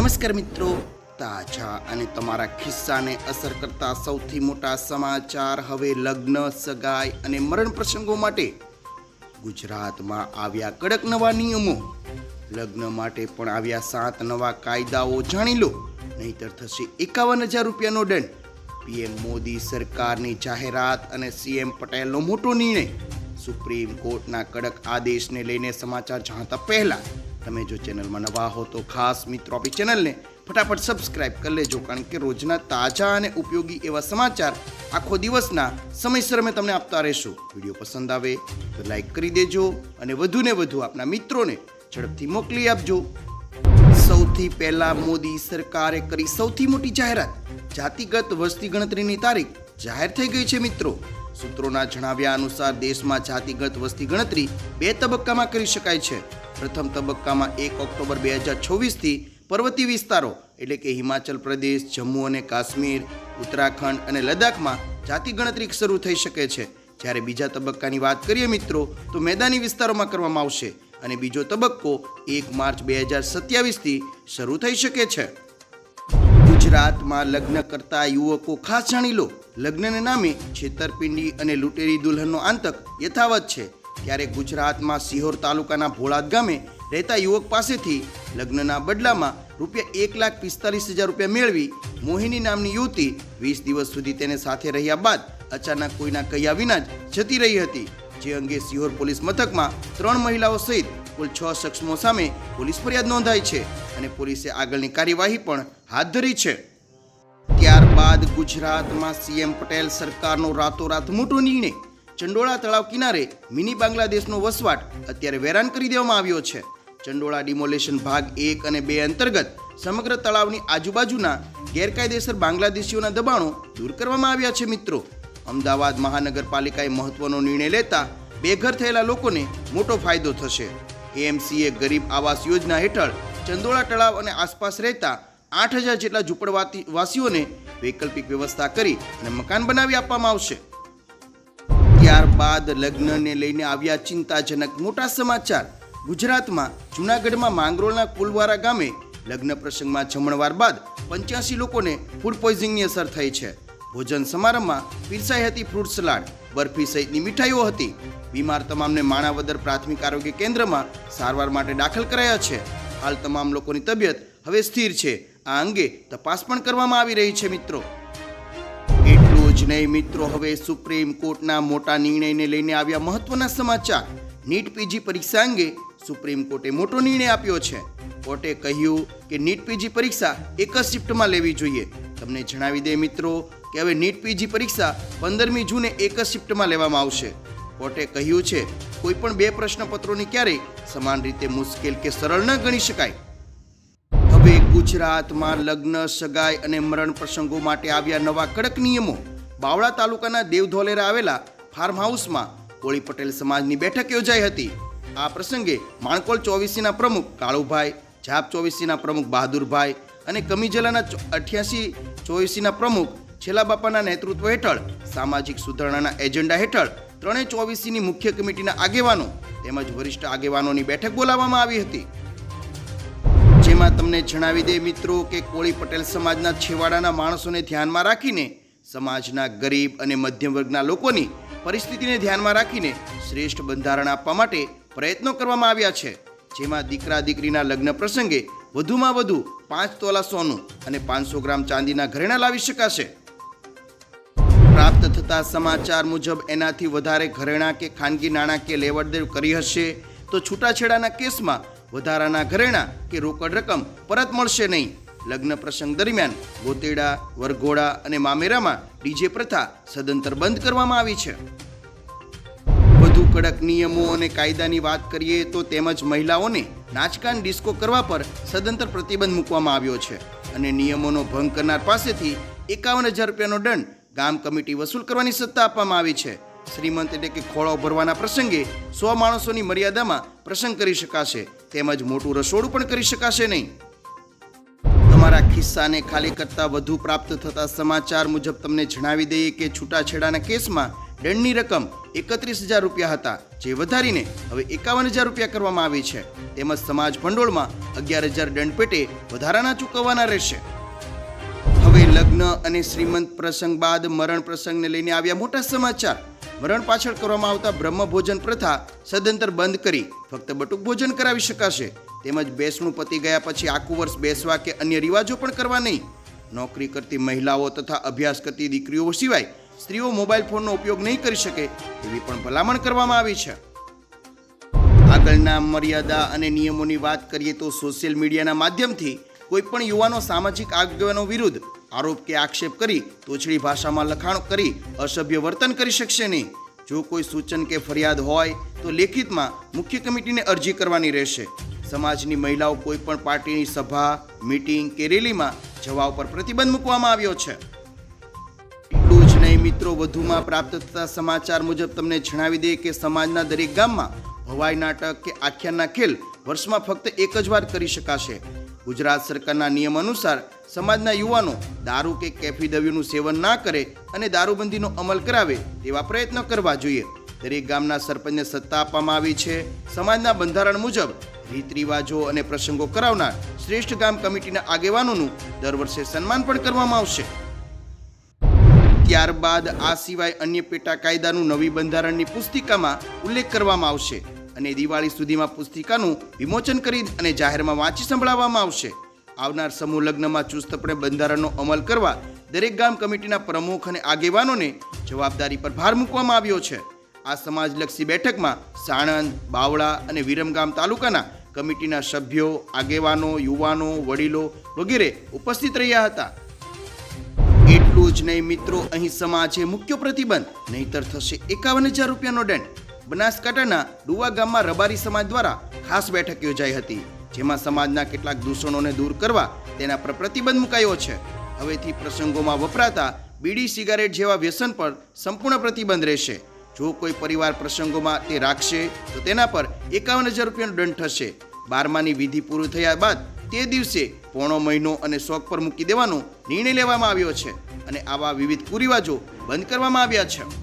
નમસ્કાર મિત્રો. તાજા અને તમારા ખિસ્સાને અસર કરતા સૌથી મોટા સમાચાર હવે લગ્ન, સગાઈ અને મરણ પ્રસંગો માટે ગુજરાતમાં આવ્યા કડક નવા નિયમો. લગ્ન માટે પણ આવ્યા સાત નવા કાયદાઓ જાણી લો, નહીતર થશે એકાવન હજાર રૂપિયાનો દંડ. પીએમ મોદી સરકારની જાહેરાત અને સીએમ પટેલનો મોટો નિર્ણય. સુપ્રીમ કોર્ટના કડક આદેશને લઈને સમાચાર જાણતા પહેલા તમે જો ચેનલમાં નવા હો તો ખાસ મિત્રો આપણી ચેનલને ફટાફટ સબસ્ક્રાઇબ કરી લેજો, કારણ કે રોજના તાજા અને ઉપયોગી એવા સમાચાર આખો દિવસના સમયસર અમે તમને આપતા રહીશું. વીડિયો પસંદ આવે તો લાઈક કરી દેજો અને વધુને વધુ આપના મિત્રોને ઝડપથી મોકલી આપજો. સૌથી પહેલા મોદી સરકારે કરી સૌથી મોટી જાહેરાત. જાતિગત વસ્તી ગણતરીની તારીખ જાહેર થઈ ગઈ છે મિત્રો. સૂત્રોના જણાવ્યા અનુસાર દેશમાં જાતિગત વસ્તી ગણતરી બે તબક્કામાં કરી શકાય છે. પ્રથમ તબક્કામાં એક ઓક્ટોબર બે હજાર છવ્વીસથી પર્વતીય વિસ્તારો, એટલે કે હિમાચલ પ્રદેશ, જમ્મુ અને કાશ્મીર, ઉત્તરાખંડ અને લદ્દાખમાં જાતિ ગણતરી શરૂ થઈ શકે છે. જ્યારે બીજા તબક્કાની વાત કરીએ મિત્રો, તો મેદાની વિસ્તારોમાં કરવામાં આવશે અને બીજો તબક્કો એક માર્ચ બે હજાર સત્યાવીસથી શરૂ થઈ શકે છે. ગુજરાતમાં લગ્ન કરતા યુવકો, ખાસ જાણી લો, લગ્નને નામે છેતરપિંડી અને લૂંટેરી દુલ્હનનો આંતક યથાવત છે. ત્યારે ગુજરાતમાં સિહોર તાલુકાના ભોળાદ ગામે રહેતા યુવક પાસેથી લગ્નના બદલામાં રૂપિયા એક લાખ પિસ્તાલીસ હજાર રૂપિયા મેળવી મોહિની નામની યુવતી વીસ દિવસ સુધી તેને સાથે રહ્યા બાદ અચાનક કોઈના કહ્યા વિના જ જતી રહી હતી, જે અંગે સિહોર પોલીસ મથકમાં ત્રણ મહિલાઓ સહિત કુલ છ શખ્સો સામે પોલીસ ફરિયાદ નોંધાઈ છે અને પોલીસે આગળની કાર્યવાહી પણ હાથ ધરી છે. ત્યારબાદ ગુજરાતમાં સીએમ પટેલ સરકારનો રાતોરાત મોટો નિર્ણય ચંડોળા તળાવ કિનારે મિની બાંગ્લાદેશનો વસવાટ અત્યારે વેરાન કરી દેવામાં આવ્યો છે. ચંડોળા ડિમોલેશન ભાગ એક અને બે અંતર્ગત સમગ્ર તળાવની આજુબાજુના ગેરકાયદેસર બાંગ્લાદેશીઓના દબાણો દૂર કરવામાં આવ્યા છે મિત્રો. અમદાવાદ મહાનગરપાલિકાએ મહત્વનો નિર્ણય લેતા બેઘર થયેલા લોકોને મોટો ફાયદો થશે. એએમસીએ ગરીબ આવાસ યોજના હેઠળ ચંદોળા તળાવ અને આસપાસ રહેતા આઠ હજાર જેટલા ઝૂંપડવાસીઓને વૈકલ્પિક વ્યવસ્થા કરી અને મકાન બનાવી આપવામાં આવશે. ત્યારબાદ લગ્નને લઈને આવ્યા ચિંતાજનક મોટા સમાચાર. ગુજરાતમાં જૂનાગઢમાં માંગરોળના કુલવારા ગામે લગ્ન પ્રસંગમાં જમણવાર બાદ પંચ્યાસી લોકોને ફૂડ પોઈઝનિંગની અસર થઈ છે. ભોજન સમારંભમાં પીરસાઈ હતી ફ્રૂટ સલાડ, બરફી સહિતની મીઠાઈઓ હતી. બીમાર તમામને માણાવદર પ્રાથમિક આરોગ્ય કેન્દ્રમાં સારવાર માટે દાખલ કરાયા છે. હાલ તમામ લોકોની તબિયત હવે સ્થિર છે. આ અંગે તપાસ પણ કરવામાં આવી રહી છે મિત્રો. એટલું જ નહીં મિત્રો, હવે સુપ્રીમ કોર્ટના મોટા નિર્ણયને લઈને આવ્યા મહત્વના સમાચાર. નીટ પીજી પરીક્ષા અંગે સુપ્રીમ કોર્ટે મોટો નિર્ણય આપ્યો છે. કોર્ટે કહ્યું કે નીટ પીજી પરીક્ષા એક જ શિફ્ટમાં લેવી જોઈએ. તમને જણાવી દે મિત્રો કે હવે નીટ પીજી પરીક્ષા પંદરમી જૂને એક જ શિફ્ટમાં લેવામાં આવશે. કોર્ટે કહ્યું છે કોઈ પણ બે પ્રશ્નપત્રોને ક્યારેય સમાન રીતે મુશ્કેલ કે સરળ ન ગણી શકાય. હવે ગુજરાતમાં લગ્ન, સગાઈ અને મરણ પ્રસંગો માટે આવ્યા નવા કડક નિયમો. બાવળા તાલુકાના દેવધોલેરા આવેલા ફાર્મ હાઉસમાં કોળી પટેલ સમાજની બેઠક યોજાઈ હતી. આ પ્રસંગે માણકોલ ચોવીસીના પ્રમુખ કાળુભાઈ, જાપ ચોવીસીના પ્રમુખ બહાદુરભાઈ અને કમીજલાના અઠ્યાસી ચોવીસીના પ્રમુખ છેલ્લા બાપાના નેતૃત્વ હેઠળ, સામાજિક સુધારણાના એજન્ડા હેઠળ ત્રણેય ચોવીસીની મુખ્ય કમિટીના આગેવાનો તેમજ વરિષ્ઠ આગેવાનોની બેઠક બોલાવવામાં આવી હતી. જેમાં તમને જણાવી દે મિત્રો કે કોળી પટેલ સમાજના છેવાડાના માણસોને ધ્યાનમાં રાખીને સમાજના ગરીબ અને મધ્યમ વર્ગના લોકોની પરિસ્થિતિને ધ્યાનમાં રાખીને શ્રેષ્ઠ બંધારણ આપવા માટે પ્રયત્નો કરવામાં આવ્યા છે. જેમાં દીકરા દીકરીના લગ્ન પ્રસંગે વધુમાં વધુ પાંચ તોલા સોનું અને પાંચસો ગ્રામ ચાંદીના ઘરેણા લાવી શકાશે. પ્રાપ્ત થતા સમાચાર મુજબ એનાથી વધારે ઘરેણાં કે ખાનગી નાણાકીય લેવડ દેવ કરી હશે તો છૂટાછેડાના કેસમાં વધારાના ઘરેણાં કે રોકડ રકમ પરત મળશે નહીં. લગ્ન પ્રસંગ દરમિયાન ગોતેડા વરઘોડા અને મામેરામાં ડીજે પ્રથા સદંતર બંધ કરવામાં આવી છે. વધુ કડક નિયમો અને કાયદાની વાત કરીએ તો તેમજ મહિલાઓને નાચકાન ડિસ્કો કરવા પર સદંતર પ્રતિબંધ મૂકવામાં આવ્યો છે અને નિયમોનો ભંગ કરનાર પાસેથી એકાવન હજાર રૂપિયાનો દંડ ગામ કમિટી વસૂલ કરવાની સત્તા આપવામાં આવી છે. શ્રીમંત એટલે કે ખોળો ભરવાના પ્રસંગે સો માણસોની મર્યાદામાં પ્રસંગ કરી શકાશે તેમજ મોટું રસોડું પણ કરી શકાશે નહીં. તમારા ખિસ્સાને ખાલી કરતા વધુ પ્રાપ્ત થતા સમાચાર મુજબ તમને જણાવી દઈએ કે છૂટાછેડાના કેસમાં દંડની રકમ એકત્રીસ હજાર રૂપિયા હતા, જે વધારીને હવે એકાવન હજાર રૂપિયા કરવામાં આવી છે. તેમજ સમાજ ભંડોળમાં અગિયાર હજાર દંડ પેટે વધારાના ચૂકવવાના રહેશે. હવે લગ્ન અને શ્રીમંત પ્રસંગ બાદ મરણ પ્રસંગને લઈને આવ્યા મોટા સમાચાર. મરણ પાછળ કરવામાં આવતા બ્રહ્મ ભોજન પ્રથા સદંતર બંધ કરી, ફક્ત બટુક ભોજન કરાવી શકાશે. તેમજ બેસણું પતી ગયા પછી આખું વર્ષ બેસવા કે અન્ય રિવાજો પણ કરવા નહીં. નોકરી કરતી મહિલાઓ તથા અભ્યાસ કરતી દીકરીઓ સિવાય સ્ત્રીઓ મોબાઈલ ફોનનો ઉપયોગ નહીં કરી શકે એવી પણ ભલામણ કરવામાં આવી છે. આગળના મર્યાદા અને નિયમોની વાત કરીએ તો સોશિયલ મીડિયાના માધ્યમથી કોઈ પણ યુવાનો સામાજિક આગેવાનો વિરુદ્ધ આરોપ કે આક્ષેપ કરી તોછડી ભાષામાં લખાણ કરી અસભ્ય વર્તન કરી શકશે નહીં. જો કોઈ સૂચન કે ફરિયાદ હોય તો લેખિતમાં મુખ્ય કમિટીને અરજી કરવાની રહેશે. સમાજની મહિલાઓ કોઈ પણ પાર્ટીની સભા, મીટિંગ કે રેલીમાં જવા ઉપર પ્રતિબંધ મૂકવામાં આવ્યો છે. એટલું જ નહીં, મિત્રો, વધુમાં પ્રાપ્ત થતા સમાચાર મુજબ તમને જણાવી દઈએ કે સમાજના દરેક ગામમાં ભવાઈ નાટક કે આખ્યાનના ખેલ વર્ષમાં ફક્ત એક જ વાર કરી શકાશે. ગુજરાત સરકારના નિયમ અનુસાર સમાજના યુવાનો દારૂ કે કેફી દવ્યુનું સેવન ના કરે અને દારૂબંધીનો અમલ કરાવે તેવા પ્રયત્નો કરવા જોઈએ. દરેક ગામના સરપંચને સત્તા આપવામાં આવી છે. સમાજના બંધારણ મુજબ રીત રિવાજો અને પ્રસંગો કરાવનાર શ્રેષ્ઠ ગામ કમિટીના આગેવાનોનું દર વર્ષે સન્માન પણ કરવામાં આવશે. ત્યારબાદ આ સિવાય અન્ય પેટા કાયદાનું નવી બંધારણની પુસ્તિકામાં ઉલ્લેખ કરવામાં આવશે અને દિવાળી સુધીમાં પુસ્તિકાનું વિમોચન કરી અને જાહેરમાં વાંચી સંભળાવવામાં આવશે. આવનાર સમૂહ લગ્નમાં ચુસ્તપણે બંધારણનો અમલ કરવા દરેક ગામ કમિટીના પ્રમુખ અને આગેવાનોને જવાબદારી પર ભાર મૂકવામાં આવ્યો છે. આ સમાજલક્ષી બેઠકમાં સાણંદ, બાવળા અને વિરમગામ તાલુકાના કમિટીના સભ્યો, આગેવાનો, યુવાનો, વડીલો વગેરે ઉપસ્થિત રહ્યા હતા. એટલું જ નહીં મિત્રો, અહીં સમાજે મુખ્ય પ્રતિબંધ, નહીતર થશે એકાવન હજાર રૂપિયાનો દંડ. બનાસકાંઠાના ડુવા ગામમાં રબારી સમાજ દ્વારા ખાસ બેઠક યોજાઈ હતી, જેમાં સમાજના કેટલાક દૂષણોને દૂર કરવા તેના પર પ્રતિબંધ મુકાયો છે. હવેથી પ્રસંગોમાં વપરાતા બીડી સિગારેટ જેવા વ્યસન પર સંપૂર્ણ પ્રતિબંધ રહેશે. જો કોઈ પરિવાર પ્રસંગોમાં તે રાખશે, તો તેના પર એકાવન હજાર રૂપિયાનો દંડ થશે. બારમાની વિધિ પૂરું થયા બાદ તે દિવસે પોણો મહિનો અને શોખ પર મૂકી દેવાનો નિર્ણય લેવામાં આવ્યો છે અને આવા વિવિધ કુરિવાજો બંધ કરવામાં આવ્યા છે.